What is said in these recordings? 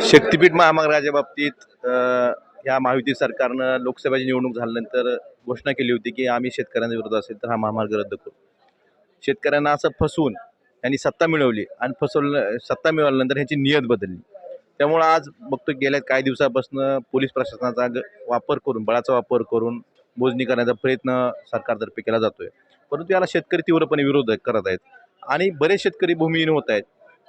शक्तीपीठ महामार्गाच्या बाबतीत ह्या महायुती सरकारनं लोकसभेची निवडणूक झाल्यानंतर घोषणा केली होती की आम्ही शेतकऱ्यांच्या विरोधात असेल तर हा महामार्ग रद्द करू. शेतकऱ्यांना असं फसवून यांनी सत्ता मिळवली आणि फसवलं सत्ता मिळवल्यानंतर ह्याची नियत बदलली. त्यामुळं आज बघतो गेल्या काही दिवसापासून पोलीस प्रशासनाचा वापर करून बळाचा वापर करून मोजणी करण्याचा प्रयत्न सरकारतर्फे केला जातोय. परंतु याला शेतकरी तीव्रपणे विरोध करत आहेत आणि बरेच शेतकरी भूमिहीन होत आहेत.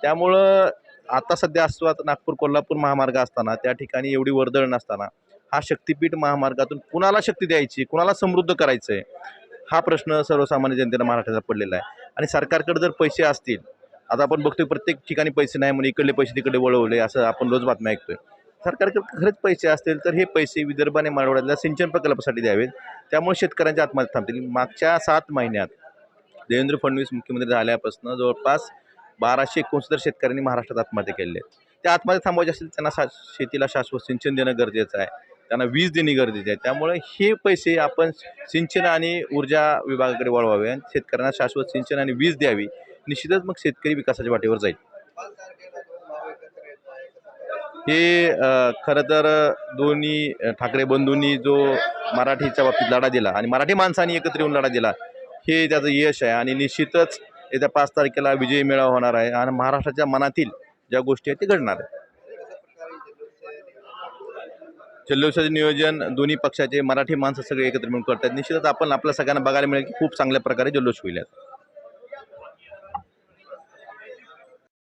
त्यामुळं आता सध्या अस्तित्वात नागपूर कोल्हापूर महामार्ग असताना त्या ठिकाणी एवढी वर्दळ नसताना हा शक्तीपीठ महामार्गातून कुणाला शक्ती द्यायची कुणाला समृद्ध करायचं आहे हा प्रश्न सर्वसामान्य जनतेला महाराष्ट्राचा पडलेला आहे. आणि सरकारकडे जर पैसे असतील आता आपण बघतोय प्रत्येक ठिकाणी पैसे नाही म्हणून इकडले पैसे तिकडे वळवले असं आपण रोज बातम्या ऐकतोय. सरकारकडे खरंच पैसे असतील तर हे पैसे विदर्भाने आणि मराठवाड्यातल्या सिंचन प्रकल्पासाठी द्यावेत. त्यामुळे शेतकऱ्यांच्या आत्महत्या थांबतील. मागच्या सात महिन्यात देवेंद्र फडणवीस मुख्यमंत्री झाल्यापासून जवळपास बाराशे एकोणसत्तर शेतकऱ्यांनी महाराष्ट्रात आत्महत्या केल्या आहेत. त्या आत्महत्या थांबवायच्या असेल त्यांना शा शेतीला शाश्वत सिंचन देणं गरजेचं आहे. त्यांना वीज देणे गरजेचे आहे. त्यामुळे हे पैसे आपण सिंचन आणि ऊर्जा विभागाकडे वळवावे आणि शेतकऱ्यांना शाश्वत सिंचन आणि वीज द्यावी. निश्चितच मग शेतकरी विकासाच्या वाटेवर जाईल. हे खरं तर दोन्ही ठाकरे बंधूंनी जो मराठीच्या बाबतीत लढा दिला आणि मराठी माणसांनी एकत्र येऊन लढा दिला हे त्याचं यश आहे आणि निश्चितच येत्या पाच तारखेला विजयी मेळावा होणार आहे आणि महाराष्ट्राच्या मनातील ज्या गोष्टी आहेत ते घडणार आहे जल्लोषाचे नियोजन दोन्ही पक्षाचे मराठी माणसं सगळे एकत्र मिळून करतात निश्चितच आपण आपल्या सगळ्यांना बघायला मिळेल की खूप चांगल्या प्रकारे जल्लोष होईल आहेत